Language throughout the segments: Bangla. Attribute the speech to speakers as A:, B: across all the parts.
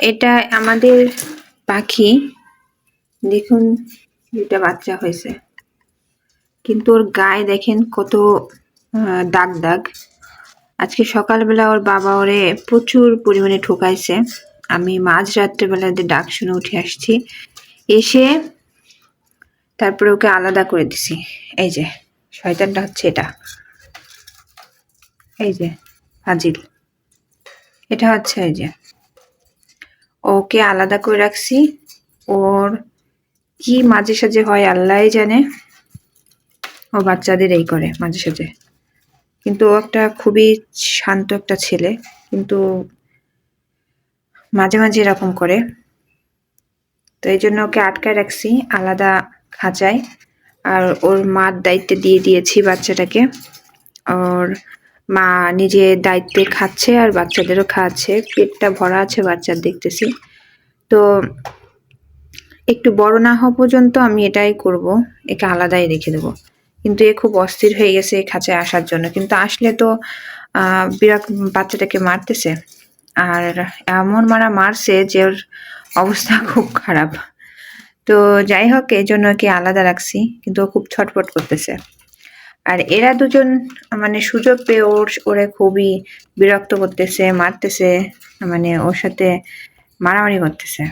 A: এটা আমাদের পাখি। দেখুন দুটা বাচ্চা হয়েছে। কিন্তু ওর গায়ে দেখেন কত দাগ দাগ। আজকে সকালবেলা ওর বাবা ওরে প্রচুর পরিমাণে ঠোকাইছে। আমি মাঝ রাত্রেবেলা ডাক শুনে উঠে আসছি। এসে তারপরে ওকে আলাদা করে দিছি। এই যে, শয়তানটা হচ্ছে এটা। এই যে হাজির এটা হচ্ছে এই যে। ওকে আলাদা করে রাখছি। ওর কি মাঝে সাঝে হয় আল্লাহ জানে। ও বাচ্চাদের এই করে মাঝে সাঝে। কিন্তু ও একটা খুবই শান্ত একটা ছেলে। কিন্তু মাঝে মাঝে এরকম করে। তো এই জন্য ওকে আটকায় রাখছি আলাদা খাঁচায়। আর ওর মার দায়িত্বে দিয়ে দিয়েছি বাচ্চাটাকে। ওর মা নিজে দায়িত্বে খাচ্ছে আর বাচ্চাদেরও খাওয়াচ্ছে, পেটটা ভরা আছে বাচ্চার দেখতেছি। তো একটু বড় না হওয়া পর্যন্ত আমি এটাই করব, একে আলাদাই রেখে দেবো। কিন্তু এ খুব অস্থির হয়ে গেছে খাঁচায় আসার জন্য। কিন্তু আসলে তো বিরাট বাচ্চাটাকে মারতেছে। আর এমন মারা মারছে যে ওর অবস্থা খুব খারাপ। তো যাই হোক এই জন্য কি আলাদা রাখছি। কিন্তু খুব ছটফট করতেছে। আর এরা দুজন মানে সুযোগ পেয়ে ওর, ওরে খুবই বিরক্ত করতেছে, মারতেছে মানে ওর সাথে মারামারি করতেছে।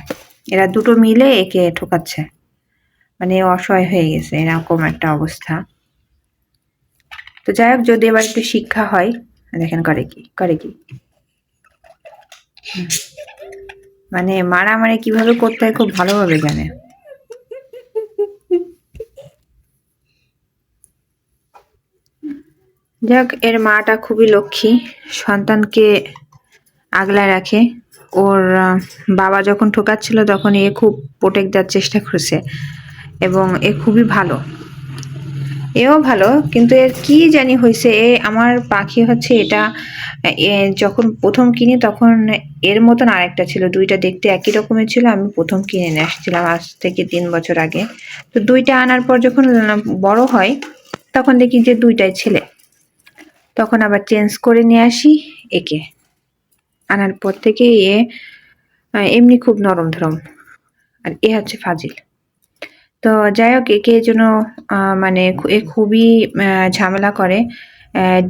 A: এরা দুটো মিলে একে ঠোকাচ্ছে। মানে অসহায় হয়ে গেছে, এরকম একটা অবস্থা। তো যাই হোক, যদি এবার একটু শিক্ষা হয়, দেখেন করে কি করে কি। মানে মারামারি কীভাবে করতে হয় খুব ভালোভাবে জানে। যাক, এর মাটা খুবই লক্ষ্মী। সন্তানকে আগলায় রাখে। ওর বাবা যখন ঠোকাচ্ছিল তখন এ খুব প্রোটেক্ট দেওয়ার চেষ্টা করছে এবং এ খুবই ভালো। এও ভালো, কিন্তু এর কি জানি হয়েছে, এ আমার পাখি হচ্ছে এটা যখন প্রথম কিনি তখন এর মতন আরেকটা ছিল, দুইটা দেখতে একই রকমের ছিল, আমি প্রথম কিনে নিয়ে আসছিলাম আজ থেকে তিন বছর আগে। তো দুইটা আনার পর যখন বড় হয় তখন দেখি যে দুইটাই ছেলে। তখন আবার চেঞ্জ করে নিয়ে আসি একে। আনার পর থেকে এ এমনি খুব নরম ধরম। আর এ হচ্ছে ফাজিল। তো যাই হোক একে আহ, মানে এ খুবই ঝামেলা করে।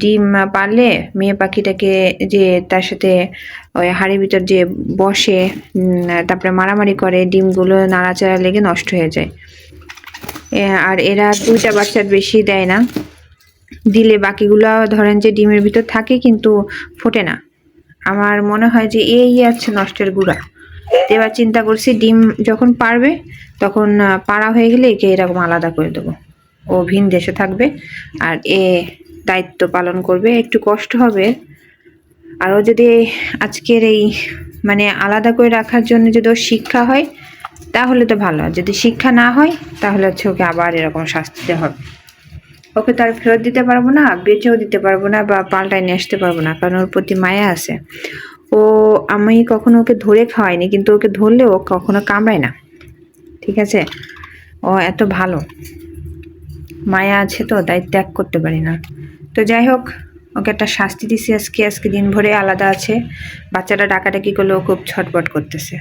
A: ডিম পারলে মেয়ে পাখিটাকে যে তার সাথে ওই হাড়ির ভিতর যে বসে তারপরে মারামারি করে ডিমগুলো নাড়াচাড়া লেগে নষ্ট হয়ে যায়। আর এরা দুইটা বাচ্চার বেশি দেয় না। দিলে বাকিগুলো ধরেন যে ডিমের ভিতর থাকে কিন্তু ফোটে না। আমার মনে হয় যে এই আছে নষ্টের গুঁড়া। এবার চিন্তা করছি ডিম যখন পারবে, তখন পাড়া হয়ে গেলে একে এরকম আলাদা করে দেবো। ও ভিন দেশে থাকবে আর এ দায়িত্ব পালন করবে। একটু কষ্ট হবে। আর ও যদি আজকের এই মানে আলাদা করে রাখার জন্য যদি ওর শিক্ষা হয়, তাহলে তো ভালো। যদি শিক্ষা না হয়, তাহলে হচ্ছে ওকে আবার এরকম শাস্তি দিতে হবে। ওকে তার ফেরত দিতে পারব না, বেচেও দিতে পারব না বা পাল্টায় নিয়ে আসতে পারব না, কারণ ওর প্রতি মায়া আছে। ও আমি কখনো ওকে ধরে খাওয়াইনি, কিন্তু ওকে ধরলে ও কখনো কামড়ায় না। ঠিক আছে? ও এত ভালো। মায়া আছে তো, তাই ত্যাগ করতে পারি না। তো যাই হোক, ওকে একটা শাস্তি দিছি আজকে আজকে দিন ভরে আলাদা আছে। বাচ্চাটা ডাকাডাকি করলে ও খুব ছটপট করতেছে।